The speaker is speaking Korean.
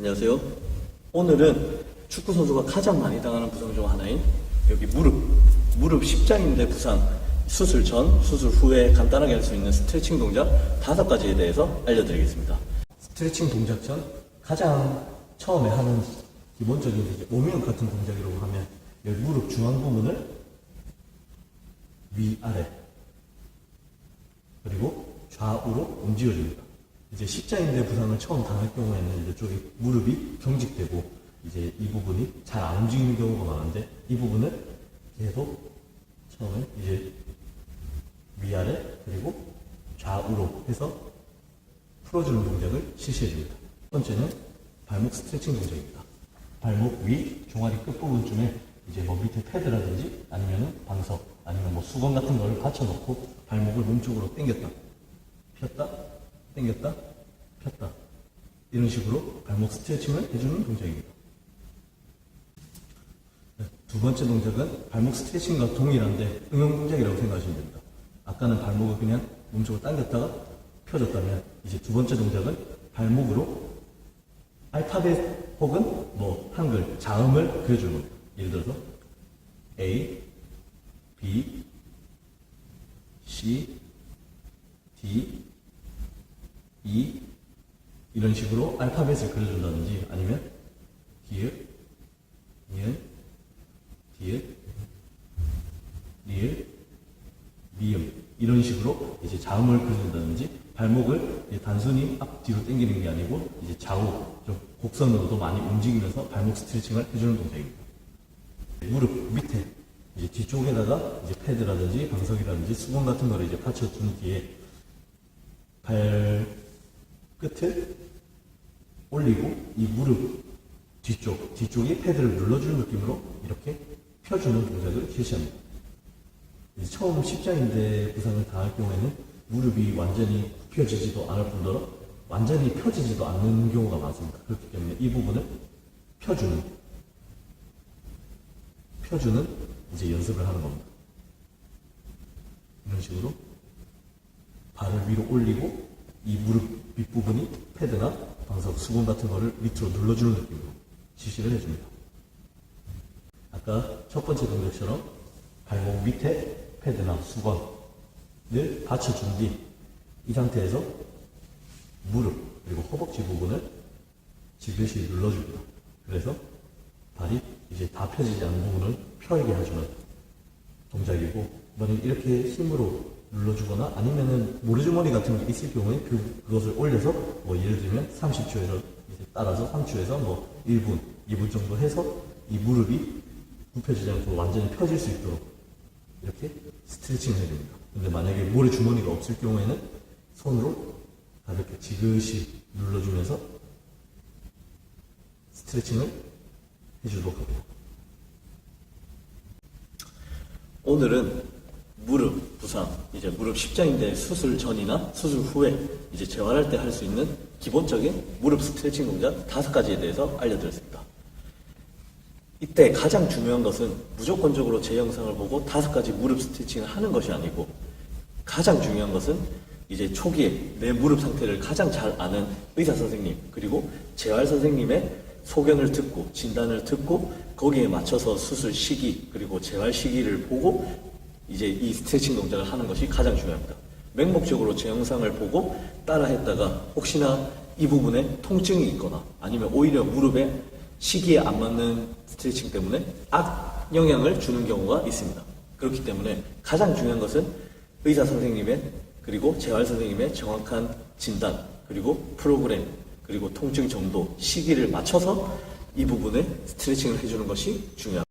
안녕하세요. 오늘은 축구 선수가 가장 많이 당하는 부상 중 하나인 여기 무릎, 무릎 십자인대 부상 수술 전, 수술 후에 간단하게 할 수 있는 스트레칭 동작 다섯 가지에 대해서 알려드리겠습니다. 스트레칭 동작 전 가장 처음에 하는 기본적인 오미움 같은 동작이라고 하면 여기 무릎 중앙 부분을 위 아래 그리고 좌우로 움직여줍니다. 이제 십자인대 부상을 처음 당할 경우에는 이제 쪽이 무릎이 경직되고 이제 이 부분이 잘 안 움직이는 경우가 많은데 이 부분을 계속 처음에 이제 위아래 그리고 좌우로 해서 풀어주는 동작을 실시해줍니다. 첫 번째는 발목 스트레칭 동작입니다. 발목 위 종아리 끝부분쯤에 이제 뭐 밑에 패드라든지 아니면은 방석 아니면 뭐 수건 같은 걸 받쳐놓고 발목을 몸쪽으로 당겼다 폈다 당겼다 폈다 이런 식으로 발목 스트레칭을 해주는 동작입니다. 네, 두 번째 동작은 발목 스트레칭과 동일한데 응용 동작이라고 생각하시면 됩니다. 아까는 발목을 그냥 몸쪽으로 당겼다가 펴줬다면 이제 두 번째 동작은 발목으로 알파벳 혹은 뭐 한글 자음을 그려주는 겁니다. 예를 들어서 A, B, 이런 식으로 알파벳을 그려준다든지 아니면 디귿, 니은, 디귿, 리을, 미음 이런 식으로 이제 자음을 그려준다든지 발목을 단순히 앞 뒤로 당기는 게 아니고 이제 좌우 좀 곡선으로도 많이 움직이면서 발목 스트레칭을 해주는 동작입니다. 무릎 밑에 이제 뒤쪽에다가 이제 패드라든지 방석이라든지 수건 같은 거를 이제 받쳐준 뒤에 발 끝을 올리고 이 무릎 뒤쪽 뒤쪽에 패드를 눌러주는 느낌으로 이렇게 펴주는 동작을 실시합니다. 처음 십자인대 부상을 당할 경우에는 무릎이 완전히 굽혀지지도 않을 뿐더러 완전히 펴지지도 않는 경우가 많습니다. 그렇기 때문에 이 부분을 펴주는 펴주는 이제 연습을 하는 겁니다. 이런 식으로 발을 위로 올리고 이 무릎 윗부분이 패드나 방석, 수건 같은 거를 밑으로 눌러주는 느낌으로 지시를 해줍니다. 아까 첫 번째 동작처럼 발목 밑에 패드나 수건을 받쳐준 뒤 이 상태에서 무릎 그리고 허벅지 부분을 지그시 눌러줍니다. 그래서 발이 이제 다 펴지지 않는 부분을 펴게 해주는 동작이고 만약 이렇게 힘으로 눌러주거나 아니면은 모래주머니 같은 게 있을 경우에 그, 그것을 올려서 뭐 예를 들면 30초에서 이제 따라서 3초에서 뭐 1분, 2분 정도 해서 이 무릎이 굽혀지지 않고 완전히 펴질 수 있도록 이렇게 스트레칭을 해야 됩니다. 근데 만약에 모래주머니가 없을 경우에는 손으로 가볍게 지그시 눌러주면서 스트레칭을 해주도록 합니다. 오늘은 부상, 이제 무릎 십자인대 수술 전이나 수술 후에 이제 재활할 때 할 수 있는 기본적인 무릎 스트레칭 동작 다섯 가지에 대해서 알려드렸습니다. 이때 가장 중요한 것은 무조건적으로 제 영상을 보고 다섯 가지 무릎 스트레칭을 하는 것이 아니고 가장 중요한 것은 이제 초기에 내 무릎 상태를 가장 잘 아는 의사 선생님 그리고 재활 선생님의 소견을 듣고 진단을 듣고 거기에 맞춰서 수술 시기 그리고 재활 시기를 보고 이제 이 스트레칭 동작을 하는 것이 가장 중요합니다. 맹목적으로 제 영상을 보고 따라 했다가 혹시나 이 부분에 통증이 있거나 아니면 오히려 무릎에 시기에 안 맞는 스트레칭 때문에 악 영향을 주는 경우가 있습니다. 그렇기 때문에 가장 중요한 것은 의사 선생님의 그리고 재활 선생님의 정확한 진단 그리고 프로그램 그리고 통증 정도 시기를 맞춰서 이 부분에 스트레칭을 해주는 것이 중요합니다.